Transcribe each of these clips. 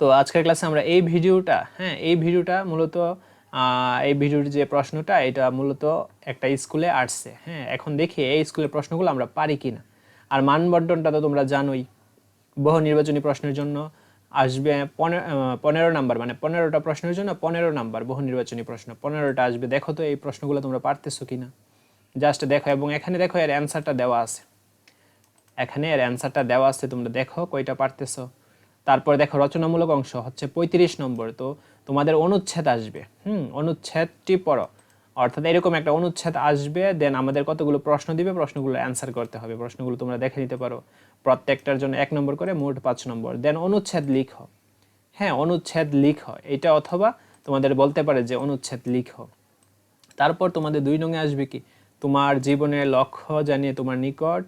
তো আজকের ক্লাসে আমরা এই ভিডিওটা হ্যাঁ এই ভিডিওটা মূলত এই ভিডিওর যে প্রশ্নটা, এটা মূলত একটা স্কুলে আসছে হ্যাঁ এখন দেখি এই স্কুলের প্রশ্নগুলো আমরা পারি কিনা। আর মানবন্টনটা তো তোমরা জানোই, বহু নির্বাচনী প্রশ্নের জন্য আসবে পনেরো নাম্বার মানে পনেরোটা প্রশ্নের জন্য পনেরো নাম্বার বহু নির্বাচনী প্রশ্ন, পনেরোটা আসবে। দেখো তো এই প্রশ্নগুলো তোমরা পারতেছো কিনা? জাস্ট দেখো, এবং এখানে দেখো এর অ্যান্সারটা দেওয়া আছে। এখানে এর অ্যান্সারটা দেওয়া আছে, তোমরা দেখো কয়টা পারতেছো। তারপর দেখো, রচনামূলক অংশ হচ্ছে পঁয়ত্রিশ নম্বর, তো তোমাদের অনুচ্ছেদ আসবে। হুম, অনুচ্ছেদটি পড়ো। অর্থাৎ এরকম একটা অনুচ্ছেদ আসবে, দেন আমাদের কতগুলো প্রশ্ন দিবে, প্রশ্নগুলো অ্যান্সার করতে হবে, প্রশ্নগুলো তোমরা দেখে নিতে পারো। প্রত্যেকটার জন্য এক নম্বর করে মোট পাঁচ নম্বর। দেন অনুচ্ছেদ লিখো। হ্যাঁ অনুচ্ছেদ লিখো। এটা অথবা তোমাদের বলতে পারে যে অনুচ্ছেদ লিখো। তারপর তোমাদের দুই নঙে আসবে কি? তোমার জীবনের লক্ষ্য জানিয়ে তোমার নিকট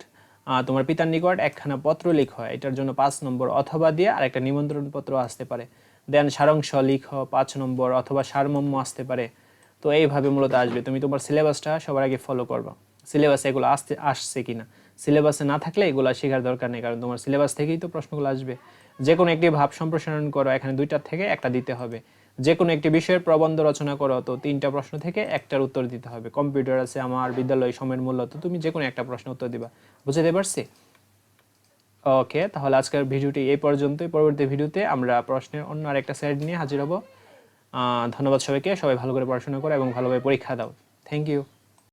তোমার পিতার নিকট একখানা পত্র লিখো, এটার জন্য পাঁচ নম্বর অথবা দিয়ে আর একটা নিমন্ত্রণ পত্র আসতে পারে। দেন সারাংশ লিখো, পাঁচ নম্বর অথবা সারমর্ম আসতে পারে। তো এইভাবে মূলত আসবে। তুমি তোমার সিলেবাসটা সবার আগে ফলো করবা। সিলেবাসে এগুলো আসতে, আসছে কিনা? সিলেবাসে না থাকলে এগুলো শেখার দরকার নেই, কারণ তোমার সিলেবাস থেকেই তো প্রশ্নগুলো আসবে। যে কোনো একটি ভাব সম্প্রসারণ করো, এখানে দুইটার থেকে একটা দিতে হবে। যে কোনো একটি বিষয়ের প্রবন্ধ রচনা করো, তো তিনটা প্রশ্ন থেকে একটার উত্তর দিতে হবে। কম্পিউটার আছে আমার, বিদ্যালয় সময়ের মূল্য, তো তুমি যে কোনো একটা প্রশ্ন উত্তর দিবা। বুঝতে পারছি? ওকে, তাহলে আজকের ভিডিওটি এই পর্যন্তই। পরবর্তী ভিডিওতে আমরা প্রশ্নের অন্য আরেকটা সাইড নিয়ে হাজির হব। ধন্যবাদ সবাইকে। সবাই ভালো করে পড়াশোনা করো এবং ভালোভাবে পরীক্ষা দাও। Thank you